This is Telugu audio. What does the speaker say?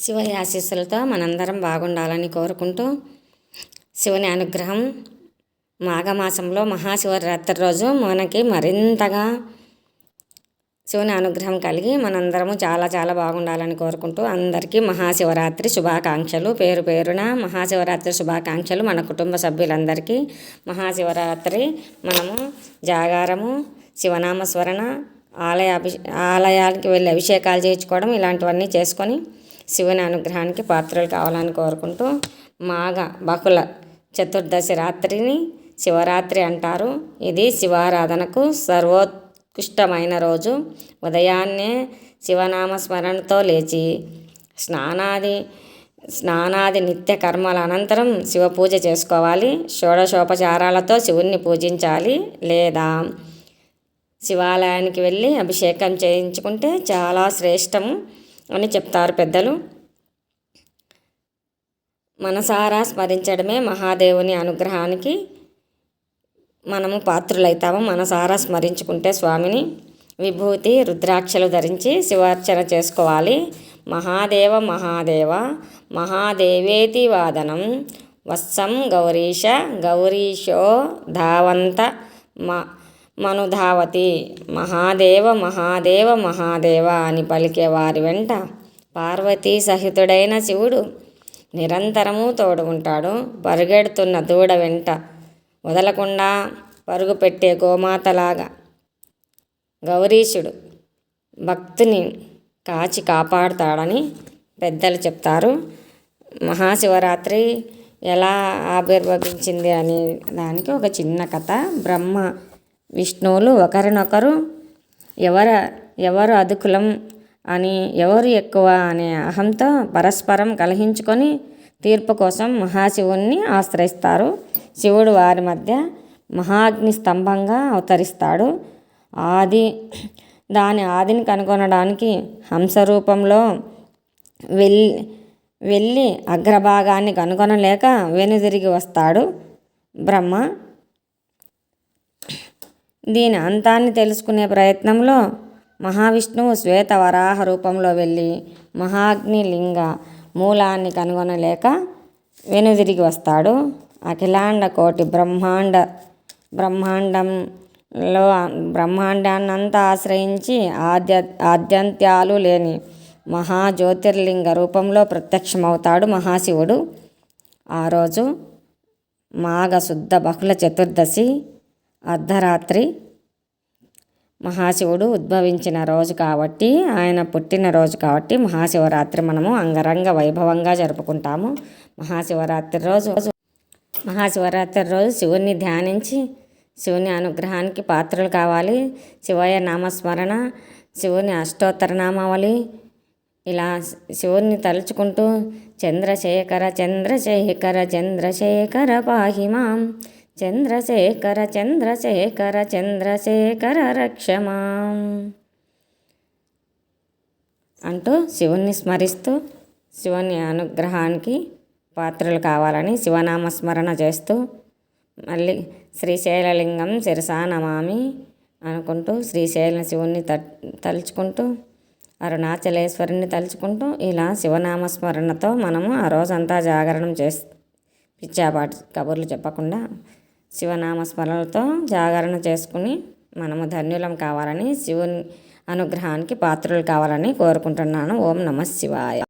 శివయ్య ఆశీస్సులతో మనందరం బాగుండాలని కోరుకుంటూ శివుని అనుగ్రహం మాఘమాసంలో మహాశివరాత్రి రోజు మనకి మరింతగా శివుని అనుగ్రహం కలిగి మనందరము చాలా చాలా బాగుండాలని కోరుకుంటూ అందరికీ మహాశివరాత్రి శుభాకాంక్షలు. పేరు పేరున మహాశివరాత్రి శుభాకాంక్షలు మన కుటుంబ సభ్యులందరికీ. మహాశివరాత్రి మనము జాగారము శివనామస్మరణ ఆలయ అభి ఆలయానికి వెళ్ళి అభిషేకాలు చేయించుకోవడం ఇలాంటివన్నీ చేసుకొని శివుని అనుగ్రహానికి పాత్రలు కావాలని కోరుకుంటూ మాఘ బహుళ చతుర్దశి రాత్రిని శివరాత్రి అంటారు. ఇది శివారాధనకు సర్వోత్కృష్టమైన రోజు. ఉదయాన్నే శివనామ స్మరణతో లేచి స్నానాది స్నానాది నిత్య కర్మల అనంతరం శివ పూజ చేసుకోవాలి. షోడశోపచారాలతో శివుణ్ణి పూజించాలి లేదా శివాలయానికి వెళ్ళి అభిషేకం చేయించుకుంటే చాలా శ్రేష్టము. అని చెప్తారు పెద్దలు. మనసారా స్మరించడమే మహాదేవుని అనుగ్రహానికి మనము పాత్రులైతాము. మనసారా స్మరించుకుంటే స్వామిని విభూతి రుద్రాక్షలు ధరించి శివార్చన చేసుకోవాలి. మహాదేవ మహాదేవ మహాదేవేతి వాదనం. వత్సం గౌరీశ గౌరీశో ధావంత మ మనుధావతి. మహాదేవ మహాదేవ మహాదేవ అని పలికే వారి వెంట పార్వతీ సహితుడైన శివుడు నిరంతరము తోడుకుంటాడు పరుగెడుతున్న దూడ వెంట వదలకుండా పరుగు పెట్టే గోమాతలాగా గౌరీశుడు భక్తుని కాచి కాపాడుతాడని పెద్దలు చెప్తారు. మహాశివరాత్రి ఎలా ఆవిర్భవించింది అనే దానికి ఒక చిన్న కథ. బ్రహ్మ విష్ణువులు ఒకరినొకరు ఎవర ఎవరు అదుకులం అని ఎవరు ఎక్కువ అనే అహంతో పరస్పరం కలహించుకొని తీర్పు కోసం మహాశివుణ్ణి ఆశ్రయిస్తారు. శివుడు వారి మధ్య మహాగ్ని స్తంభంగా అవతరిస్తాడు. ఆది దాని ఆదిని కనుగొనడానికి హంస రూపంలో వెళ్ళి వెళ్ళి అగ్రభాగాన్ని కనుగొనలేక వెనుదిరిగి వస్తాడు బ్రహ్మ. దీని అంతాన్ని తెలుసుకునే ప్రయత్నంలో మహావిష్ణువు శ్వేత వరాహ రూపంలో వెళ్ళి మహాగ్ని లింగ మూలాన్ని కనుగొనలేక వెనుదిరిగి వస్తాడు. అఖిలాండ కోటి బ్రహ్మాండ బ్రహ్మాండంలో బ్రహ్మాండాన్నంతా ఆశ్రయించి ఆద్య ఆద్యంత్యాలు లేని మహాజ్యోతిర్లింగ రూపంలో ప్రత్యక్షమవుతాడు మహాశివుడు. ఆ రోజు మాఘశుద్ధ బహుళ చతుర్దశి అర్ధరాత్రి మహాశివుడు ఉద్భవించిన రోజు కాబట్టి ఆయన పుట్టిన రోజు కాబట్టి మహాశివరాత్రి మనము అంగరంగ వైభవంగా జరుపుకుంటాము. మహాశివరాత్రి రోజు మహాశివరాత్రి రోజు శివుణ్ణి ధ్యానించి శివుని అనుగ్రహానికి పాత్రలు కావాలి. శివయ్య నామస్మరణ శివుని అష్టోత్తర నామావళి ఇలా శివుణ్ణి తలుచుకుంటూ చంద్రశేఖర చంద్రశేఖర చంద్రశేఖర పాహిమాం చంద్రశేఖర చంద్రశేఖర చంద్రశేఖర రక్షమా. అంటూ శివుణ్ణి స్మరిస్తూ శివుని అనుగ్రహానికి పాత్రలు కావాలని శివనామస్మరణ చేస్తూ మళ్ళీ శ్రీశైలలింగం శిరసా నమామి అనుకుంటూ శ్రీశైల శివుణ్ణి త తలుచుకుంటూ అరుణాచలేశ్వరుని తలుచుకుంటూ ఇలా శివనామస్మరణతో మనము ఆ రోజంతా జాగరణం చేసి పిచ్చాపాటి కబుర్లు చెప్పకుండా శివనామస్మరణలతో జాగరణ చేసుకుని మనము ధన్యులం కావాలని శివుని అనుగ్రహానికి పాత్రలు కావాలని కోరుకుంటున్నాను. ఓం నమ శివాయ.